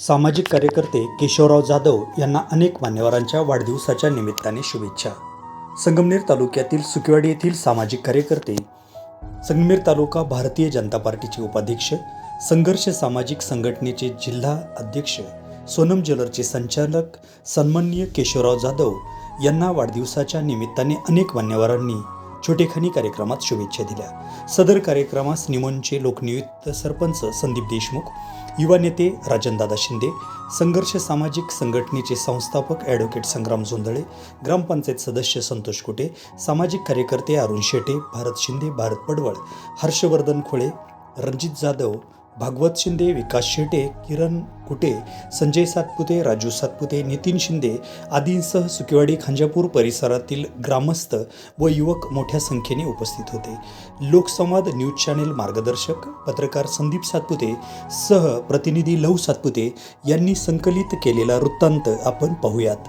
सामाजिक कार्यकर्ते केशवराव जाधव यांना अनेक मान्यवरांच्या वाढदिवसाच्या निमित्ताने शुभेच्छा. संगमनेर तालुक्यातील सुकेवाडी येथील सामाजिक कार्यकर्ते संगमनेर तालुका भारतीय जनता पार्टीचे उपाध्यक्ष संघर्ष सामाजिक संघटनेचे जिल्हा अध्यक्ष सोनम ज्वेलरचे संचालक सन्माननीय केशवराव जाधव यांना वाढदिवसाच्या निमित्ताने अनेक मान्यवरांनी छोटेखानी कार्यक्रमात शुभेच्छा दिल्या. सदर कार्यक्रमास निमोनचे लोकनियुक्त सरपंच संदीप देशमुख युवा नेते राजनदादा शिंदे संघर्ष सामाजिक संघटनेचे संस्थापक ॲडव्होकेट संग्राम जोंधळे ग्रामपंचायत सदस्य संतोष कुटे सामाजिक कार्यकर्ते अरुण शेटे भारत शिंदे भारत पडवळ हर्षवर्धन खोळे रणजित जाधव भागवत शिंदे विकास शेटे किरण कुटे संजय सातपुते राजू सातपुते नितीन शिंदे आदींसह सुकेवाडी खांजापूर परिसरातील ग्रामस्थ व युवक मोठ्या संख्येने उपस्थित होते. लोकसंवाद न्यूज चॅनेल मार्गदर्शक पत्रकार संदीप सातपुते सह प्रतिनिधी लहू सातपुते यांनी संकलित केलेला वृत्तांत आपण पाहूयात.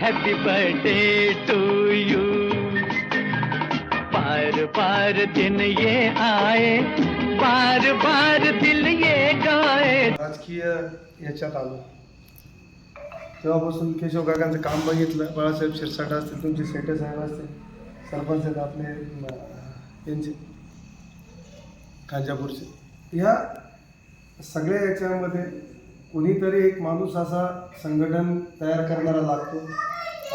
happy birthday to you बार बार दिन ये आए बार बार दिल ये गाए. राजकीय याच्यात आलो. तेव्हापासून केशव काकांचं काम बघितलं बाळासाहेब शिरसाट असतील तुमचे सेटे साहेब असतील सरपंच आहेत आपले म, यांचे खांजापूरचे. ह्या सगळ्या याच्यामध्ये कोणीतरी एक माणूस असा संघटन तयार करणारा लागतो.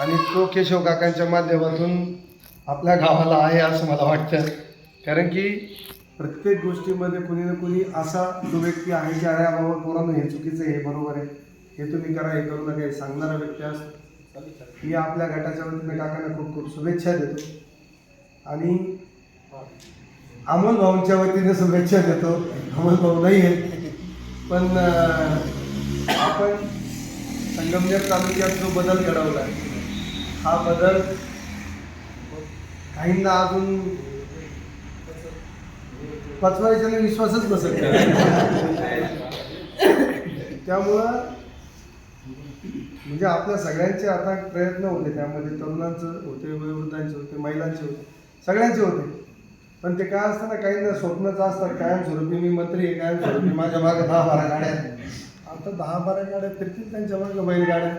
आणि तो केशव काकांच्या माध्यमातून आपल्या गावाला आहे असं मला वाटतं. कारण की प्रत्येक गोष्टीमध्ये कुणी ना कुणी असा जो व्यक्ती आहे की अरे बाबा पोरांनो हे चुकीचं आहे हे बरोबर आहे. हे तुम्ही करा हे करू नका हे सांगणारा व्यक्ती असतो. मी आपल्या गटाच्या वतीने काकांना खूप खूप शुभेच्छा देतो. आणि अमोल भाऊंच्या वतीने शुभेच्छा देतो. अमोल भाऊ नाही आहेत. पण आपण संगमनेर तालुक्यात जो बदल घडवला हा बदल काहींना अजून पचवायचा विश्वासच बसत त्यामुळं म्हणजे आपल्या सगळ्यांचे आता प्रयत्न होते. त्यामध्ये तरुणांचं होते वयोवृद्धांचे होते महिलांचे होते. सगळ्यांचे होते. पण ते काय असतं ना काहींना स्वप्नच असतात. कायमस्वरूपी मी मंत्री आहे कायमस्वरूपी माझ्या मागे दहा बारा गाड्या आता दहा बारा गाड्या फिरतील त्यांच्या मागे बैलगाड्या.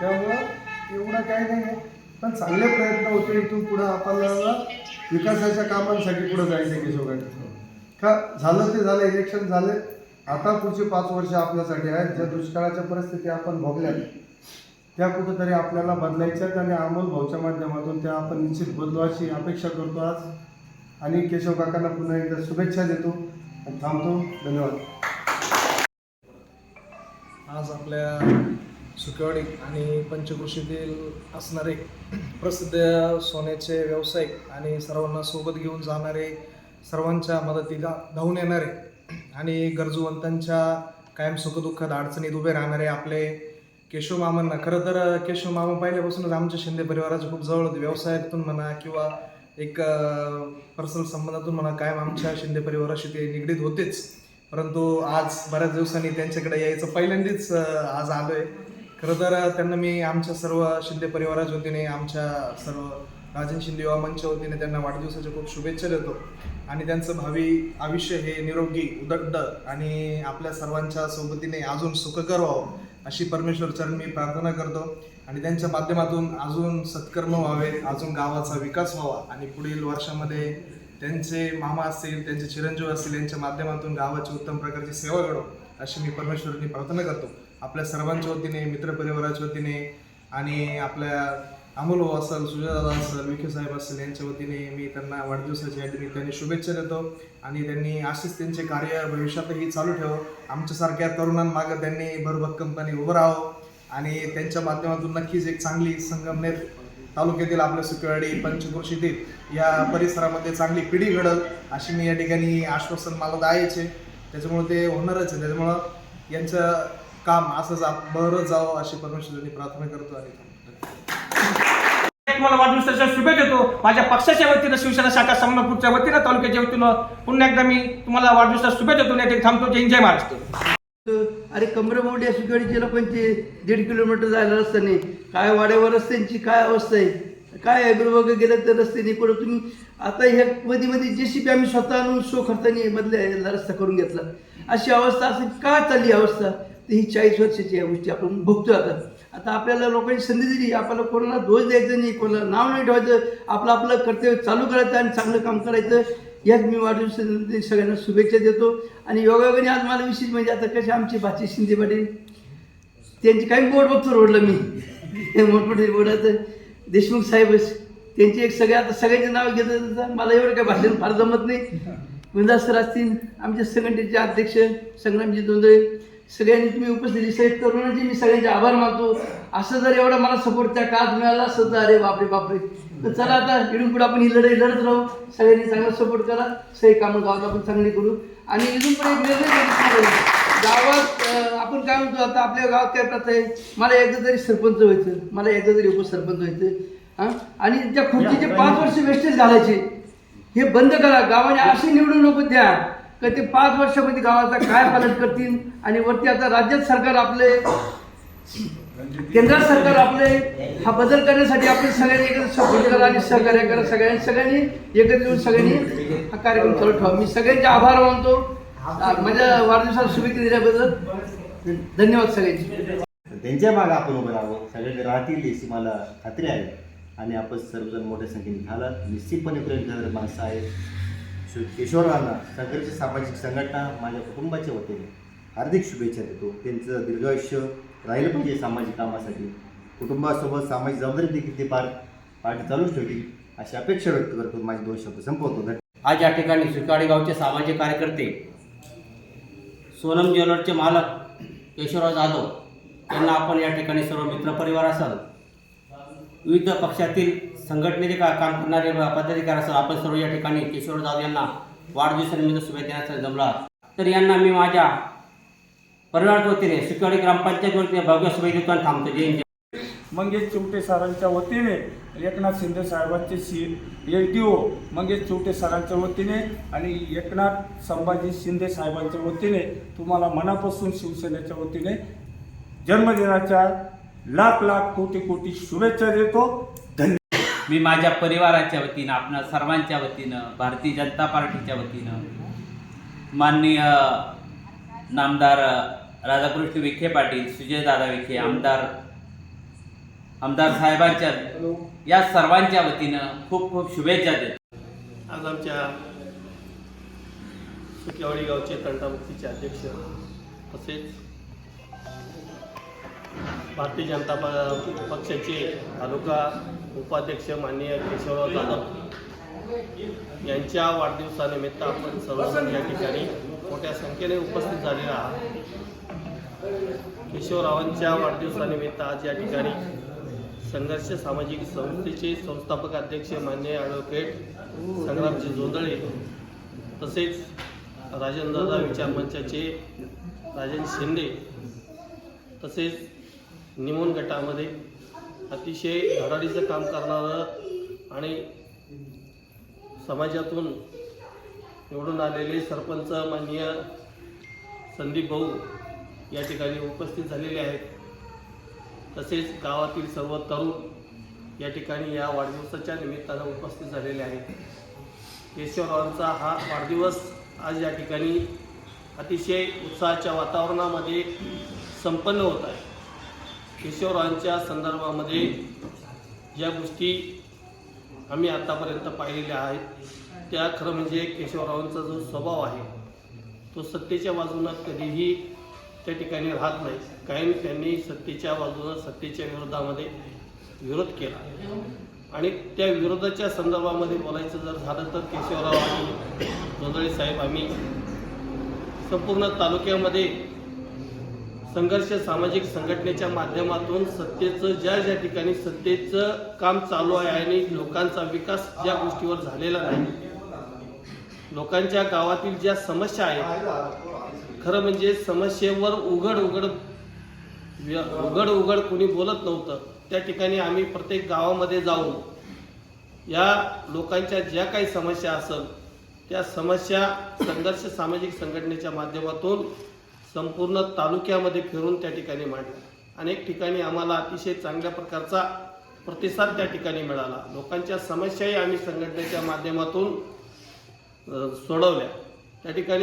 त्यामुळं एवढं काही नाही आहे. पण चांगले प्रयत्न होते इथून पुढं आपल्याला विकासाच्या कामांसाठी पुढं जायचं केशवगाडी का झालं ते झालं इलेक्शन झाले. आता पुढची पाच वर्ष आपल्यासाठी आहेत. ज्या दुष्काळाच्या परिस्थिती आपण भोगल्या त्या कुठंतरी आपल्याला बदलायच्यात आणि अमोल भाऊच्या माध्यमातून त्या आपण निश्चित बदलू अशी अपेक्षा करतो आज. आणि केशव काकांना पुन्हा एकदा शुभेच्छा देतो आणि थांबतो. धन्यवाद. आज आपल्या सुकेवाडी आणि पंचकृषीतील असणारे प्रसिद्ध सोन्याचे व्यावसायिक आणि सर्वांना सोबत घेऊन जाणारे सर्वांच्या मदतीला धावून येणारे आणि गरजूवंतांच्या कायम सुखदुःखात अडचणीत उभे राहणारे आपले केशव मामांना. खरं तर केशव मामा पहिल्यापासूनच आमच्या शिंदे परिवाराच्या खूप जवळ होते. व्यवसायातून म्हणा किंवा एक पर्सनल संबंधातून म्हणा कायम आमच्या शिंदे परिवाराशी ते निगडीत होतेच. परंतु आज बऱ्याच दिवसांनी त्यांच्याकडे यायचं पहिल्यांदाच आज आलो आहे खरं तर त्यांना मी आमच्या सर्व शिंदे परिवाराच्या वतीने आमच्या सर्व राजन शिंदे युवा मंचच्या वतीने त्यांना वाढदिवसाच्या खूप शुभेच्छा देतो. आणि त्यांचं भावी आयुष्य हे निरोगी उदंड आणि आपल्या सर्वांच्या सोबतीने अजून सुखकर व्हावं अशी परमेश्वर चरण मी प्रार्थना करतो. आणि त्यांच्या माध्यमातून अजून सत्कर्म व्हावे अजून गावाचा विकास व्हावा आणि पुढील वर्षामध्ये त्यांचे मामा असतील त्यांचे चिरंजीव असतील यांच्या माध्यमातून गावाची उत्तम प्रकारची सेवा घडो अशी मी परमेश्वरांनी प्रार्थना करतो. आपल्या सर्वांच्या वतीने मित्रपरिवाराच्या वतीने आणि आपल्या अमोल भाऊ असेल सुजादादा असेल विखे साहेब असेल यांच्या वतीने मी त्यांना वाढदिवसाच्या या निमित्ताने शुभेच्छा देतो आणि त्यांनी असेच त्यांचे कार्य भविष्यातही चालू ठेव. आमच्यासारख्या तरुणांमागं त्यांनी भरभक्कमपणे उभं राहावं आणि त्यांच्या माध्यमातून नक्कीच एक चांगली संगमनेर तालुक्यातील आपल्या सुकेवाडी पंचक्रोशीतील या परिसरामध्ये चांगली पिढी घडल अशी मी या ठिकाणी आश्वासन मला द्यायचे. त्याच्यामुळे ते होणारच आहे. त्याच्यामुळं यांचं काम असंच आप- बरंच जावं अशी परमेश्वरांनी प्रार्थना करतो आणि तुम्हाला वाढदिवसाच्या शुभेच्छा देतो. माझ्या पक्षाच्या वतीनं शिवसेना शाखा समनापूरच्या वतीनं तालुक्याच्या वतीनं पुन्हा एकदा मी तुम्हाला वाढदिवसाच्या शुभेच्छा देतो. या ठिकाणी थांबतो. जय हिंद, जय महाराष्ट्र. अरे कमरमोड या सुकवाडीच्या लोकांचे दीड किलोमीटर जायला रस्ता नाही. काय वाड्यावर रस्त्यांची काय अवस्था आहे? काय अग्रभाग गेलं तर रस्ते नाही. कुठं तुम्ही आता ह्या मध्ये मध्ये जे सी आम्ही स्वतः आणून सो खर्चाने मधल्या रस्ता करून घेतला. अशी अवस्था असं का चालली ही अवस्था? ही चाळीस वर्षाची या गोष्टी आपण बघतोय आता. आता आपल्याला लोकांनी संधी दिली आपल्याला कोणाला दोष द्यायचं नाही कोणाला नाव नाही ठेवायचं आपलं आपलं कर्तव्य चालू करायचं आणि चांगलं काम करायचं. याच मी वाढदिवसानिमित्त सगळ्यांना शुभेच्छा देतो. आणि योगायोगाने आज मला विशेष म्हणजे आता कसे आमची भाची शिंदे पाटील त्यांची काही बोर्ड बघतो रोडला मी. मोठमोठे बोर्डाचं देशमुख साहेबच त्यांची एक सगळ्या आता सगळ्यांचे नाव घेतात तर मला एवढं काही भाषण फार जमत नाही. गुंजा सर असतील आमचे संघटनेचे अध्यक्ष संग्रामजी दोंदळे सगळ्यांनी तुम्ही उपस्थित साहेब तरुणांचे मी सगळ्यांचे आभार मानतो. असं जर एवढा मला सपोर्ट त्या काळात मिळाला असतं तर अरे बापरे बापरे. तर चला आता इथून पुढे आपण ही लढाई लढत राहू. सगळ्यांनी चांगला सपोर्ट करा. सगळी कामं गावात आपण चांगली करू. आणि इथून पुढे एक निर्णय. गावात आपण काय म्हणतो आता आपल्या गावात काय प्रथा आहे? मला एकदा तरी सरपंच व्हायचं. मला एकदा तरी उपसरपंच व्हायचं. हां? आणि त्या खुर्चीचे पाच वर्ष वेस्टेज घालायचे. हे बंद करा. गावाने असे निवडून नको द्या. का ते पाच वर्षामध्ये गावाचा काय पालन करतील? आणि वरती आता राज्य सरकार आपले केंद्र सरकार आपले हा बदल करण्यासाठी आपण सगळ्यांनी एकत्र सपोर्ट करा आणि सहकार्य करा. सगळ्यांनी सगळ्यांनी एकत्र येऊन सगळ्यांनी हा कार्यक्रम चालू ठेवा. मी सगळ्यांचे आभार मानतो. माझ्या वाढदिवसाला शुभेच्छा दिल्याबद्दल. धन्यवाद सगळ्यांचे. त्यांच्या मागे आपण उभं राहावं. सगळे राहतील याची मला खात्री आहे. आणि आपण सर्वजण मोठ्या संख्येने झाला. निश्चितपणे प्रयत्न माणसं आहेत. किशोर राणा संघर्ष सामाजिक संघटना माझ्या कुटुंबाच्या वतीने हार्दिक शुभेच्छा देतो. त्यांचं दीर्घायुष्य राहिलं पाहिजे सामाजिक कामासाठी. कुटुंबासोबत सामाजिक जबाबदारी देखील ते पार पार्टी चालूच ठेवली अशी अपेक्षा व्यक्त करतो. माझे दोन शब्द संपवतो. आज या ठिकाणी सुकाडी गावचे सामाजिक कार्यकर्ते सोनम ज्वेलरचे मालक केशवराव जाधव यांना आपण या ठिकाणी सर्व मित्रपरिवार असाल विविध पक्षातील संघटनेचे का काम करणारे पदाधिकारी असं आपण सर्व या ठिकाणी किशोर जाधव यांना वाढदिवसानिमित्त शुभेच्छा देण्यासाठी जमला. तर यांना मी माझ्या परिवाराच्या वतीने सुखवाडी ग्रामपंचायत वतीने भव्य शुभेच्छा थांबतो. जय जय मंगेश चिवटे सरांच्या वतीने एकनाथ शिंदे साहेबांचे C L T O Mangesh Chivate सरांच्या वतीने आणि एकनाथ संभाजी शिंदे साहेबांच्या वतीने तुम्हाला मनापासून शिवसेनेच्या वतीने जन्मदिनाच्या लाख लाख कोटी कोटी शुभेच्छा देतो. धन्यवाद. मी माझ्या परिवाराच्या वतीनं आपणा सर्वांच्या वतीनं भारतीय जनता पार्टीच्या वतीनं माननीय नामदार राधाकृष्ण विखे पाटील सुजयदादा विखे आमदार आमदार साहेबांच्या या सर्वांच्या वतीनं खूप खूप शुभेच्छा देतो. आज आमच्या सुकेवाडी गावचे तंटामुक्तीचे अध्यक्ष तसेच भारतीय जनता प- पक्षाचे तालुका उपाध्यक्ष माननीय केशवराव जाधव यांच्या वाढदिवसानिमित्त आपण सर्वजण या ठिकाणी मोठ्या संख्येने उपस्थित झालेला आहात. केशवरावांच्या वाढदिवसानिमित्त आज या ठिकाणी संघर्ष सामाजिक संस्थेचे संस्थापक अध्यक्ष मान्य ॲडव्होकेट संग्रामजी जोंदळे तसेच राजनदादा विचार मंचाचे राजन शिंदे तसेच निमोन गटामध्ये अतिशय धडाडीचं काम करणारं आणि समाजातून निवडून आलेले सरपंच माननीय संदीप भाऊ या ठिकाणी उपस्थित झालेले आहेत. तसेच गावातील सर्व तरुण या ठिकाणी या वाढदिवसाच्या निमित्तानं उपस्थित झालेले आहेत. केशवरावांचा हा वाढदिवस आज या ठिकाणी अतिशय उत्साहाच्या वातावरणामध्ये संपन्न होत आहे. केशवरावांच्या संदर्भामध्ये ज्या गोष्टी आम्ही आत्तापर्यंत पाहिलेल्या आहेत त्या खरं म्हणजे केशवरावांचा जो स्वभाव आहे तो सत्तेच्या बाजूनं कधीही त्या ठिकाणी राहत नाही. कायम त्यांनी सत्तेच्या बाजूनं सत्तेच्या विरोधामध्ये विरोध केला. आणि त्या विरोधाच्या संदर्भामध्ये बोलायचं जर झालं तर केशवराव आणि जोंधळे साहेब आम्ही संपूर्ण तालुक्यामध्ये संघर्ष सामाजिक संघटनेच्या माध्यमातून सत्तेचं ज्या ज्या ठिकाणी सत्तेचं काम चालू आहे आणि लोकांचा विकास ज्या गोष्टीवर झालेला नाही लोकांच्या गावातील ज्या समस्या आहेत खरं म्हणजे समस्येवर उघड उघड व्य- उघड उघड कोणी बोलत नव्हतं. त्या ठिकाणी आम्ही प्रत्येक गावामध्ये जाऊन या लोकांच्या ज्या काही समस्या असेल त्या समस्या संघर्ष सामाजिक संघटनेच्या माध्यमातून संपूर्ण तालुक्यामध्ये फिरून त्या ठिकाणी मांडल्या अनेक ठिकाणी आम्हाला अतिशय चांगल्या प्रकारचा प्रतिसाद त्या ठिकाणी मिळाला. लोकांच्या समस्याही आम्ही संघटनेच्या माध्यमातून सोडवल्या. त्या ठिकाणी